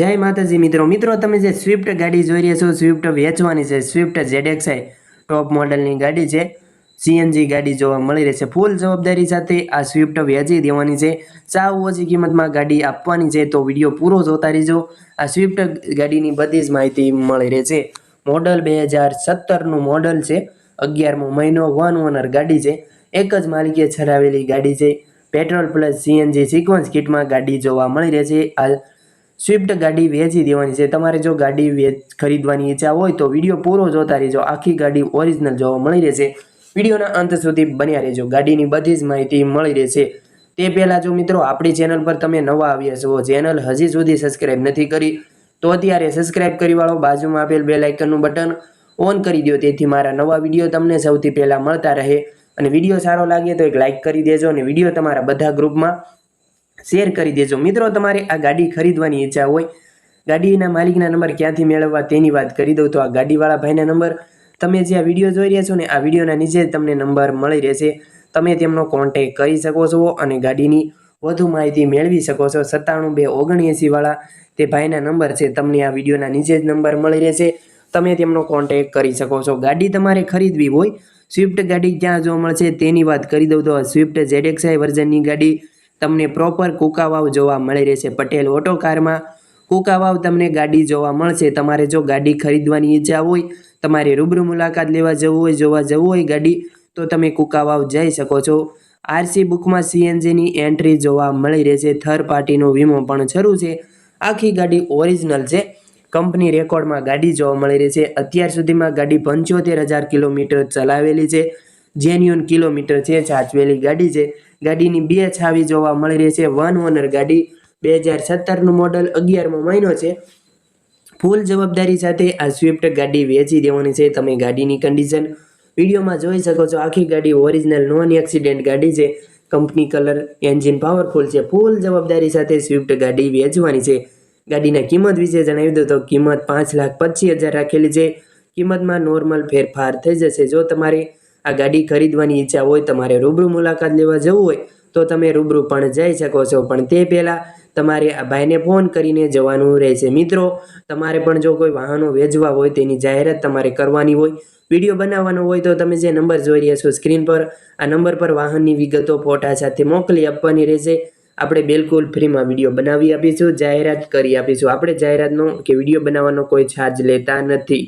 જય માતાજી મિત્રો. મિત્રો, તમે જે સ્વિફ્ટ ગાડી જોઈ રહ્યા છો સ્વિફ્ટ વેચવાની છે. સ્વિફ્ટ ZXi ટોપ મોડલની ગાડી છે. સીએનજી ગાડી જોવા મળી રહેશે ફૂલ જવાબદારી સાથે આ સ્વિફ્ટ વેચી દેવાની છે. સાવ ઓછી કિંમતમાં ગાડી આપવાની છે. તો વીડિયો પૂરો જોતા રહેજો. આ સ્વિફ્ટ ગાડીની બધી જ માહિતી મળી રહેશે મોડલ બે હજાર સત્તરનું મોડલ છે. અગિયારમો મહિનો વન ઓનર ગાડી છે. એક જ માલિકે છરાવેલી ગાડી છે. પેટ્રોલ પ્લસ સીએનજી સિક્વન્સ કિટમાં ગાડી જોવા મળી રહેશે આ સ્વિફ્ટ ગાડી વેચી દેવાની છે. તમારે જો ગાડી વેચ ખરીદવાની ઈચ્છા હોય તો વીડિયો પૂરો જોતા રહેજો. આખી ગાડી ઓરિજિનલ જોવા મળી રહેશે. વિડીયોના અંત સુધી બન્યા રહેજો. ગાડીની બધી જ માહિતી મળી રહેશે. તે પહેલાં જો મિત્રો, આપણી ચેનલ પર તમે નવા આવ્યા છો ચેનલ હજી સુધી સબસ્ક્રાઇબ નથી કરી, તો અત્યારે સબસ્ક્રાઇબ કરી વાળો બાજુમાં આપેલ બે લાઇકનનું બટન ઓન કરી દો. તેથી મારા નવા વીડિયો તમને સૌથી પહેલાં મળતા રહે. અને વીડિયો સારો લાગે તો એક લાઇક કરી દેજો અને વીડિયો તમારા બધા ગ્રુપમાં શેર કરી દેજો. મિત્રો, તમારે આ ગાડી ખરીદવાની ઈચ્છા હોય, ગાડીના માલિકના નંબર ક્યાંથી મેળવવા તેની વાત કરી દઉં તો આ ગાડીવાળા ભાઈના નંબર તમે જે આ વીડિયો જોઈ રહ્યા છો ને, આ વિડીયોના નીચે તમને નંબર મળી રહેશે. તમે તેમનો કોન્ટેક કરી શકો છો અને ગાડીની વધુ માહિતી મેળવી શકો છો. સત્તાણું બે ઓગણએંસીવાળા તે ભાઈના નંબર છે, તમને આ વિડીયોના નીચે જ નંબર મળી રહેશે. તમે તેમનો કોન્ટેક કરી શકો છો. ગાડી તમારે ખરીદવી હોય, સ્વિફ્ટ ગાડી ક્યાં જોવા મળશે તેની વાત કરી દઉં તો સ્વિફ્ટ ZXi વર્ઝનની ગાડી તમને પ્રોપર કુકાવાવ જોવા મળી રહેશે. પટેલ ઓટો કારમાં કુકાવાવ તમને ગાડી જોવા મળશે. તમારે જો ગાડી ખરીદવાની ઈચ્છા હોય, તમારે રૂબરૂ મુલાકાત લેવા જવું હોય, જોવા જવું હોય ગાડી, તો તમે કુકાવાવ જઈ શકો છો. આરસી બુકમાં સીએનજીની એન્ટ્રી જોવા મળી રહેશે. થર્ડ પાર્ટીનો વીમો પણ શરૂ છે. આખી ગાડી ઓરિજિનલ છે. કંપની રેકોર્ડમાં ગાડી જોવા મળી રહી છે અત્યાર સુધીમાં ગાડી પંચોતેર હજાર કિલોમીટર ચલાવેલી છે. જેન્યુન કિલોમીટર છે, સાચવેલી ગાડી છે. ગાડીની બે છાવી જોવા મળી રહી છે. વન ઓનર ગાડી બે હજાર સત્તરનું મોડલ અગિયારમો મહિનો છે. ફૂલ જવાબદારી સાથે આ સ્વિફ્ટ ગાડી વેચી દેવાની છે. તમે ગાડીની કન્ડિશન વિડીયોમાં જોઈ શકો છો. આખી ગાડી ઓરિજિનલ નોન એક્સિડન્ટ ગાડી છે. કંપની કલર એન્જિન પાવરફુલ છે. ફૂલ જવાબદારી સાથે સ્વિફ્ટ ગાડી વેચવાની છે. ગાડીના કિંમત વિશે જણાવી દો તો કિંમત પાંચ લાખ પચીસ હજાર રાખેલી છે. કિંમતમાં નોર્મલ ફેરફાર થઈ જશે. જો તમારે આ ગાડી ખરીદવાની ઈચ્છા હોય, તમારે રૂબરૂ મુલાકાત લેવા જવું હોય, તો તમે રૂબરૂ પણ જઈ શકો છો. પણ તે પહેલાં તમારે આ ભાઈને ફોન કરીને જવાનું રહેશે. મિત્રો, તમારે પણ જો કોઈ વાહનો વેચવા હોય, તેની જાહેરાત તમારે કરવાની હોય, વીડિયો બનાવવાનો હોય, તો તમે જે નંબર જોઈ રહ્યા છો સ્ક્રીન પર, આ નંબર પર વાહનની વિગતો ફોટા સાથે મોકલી આપવાની રહેશે. આપણે બિલકુલ ફ્રીમાં વીડિયો બનાવી આપીશું, જાહેરાત કરી આપીશું. આપણે જાહેરાતનો કે વીડિયો બનાવવાનો કોઈ ચાર્જ લેતા નથી.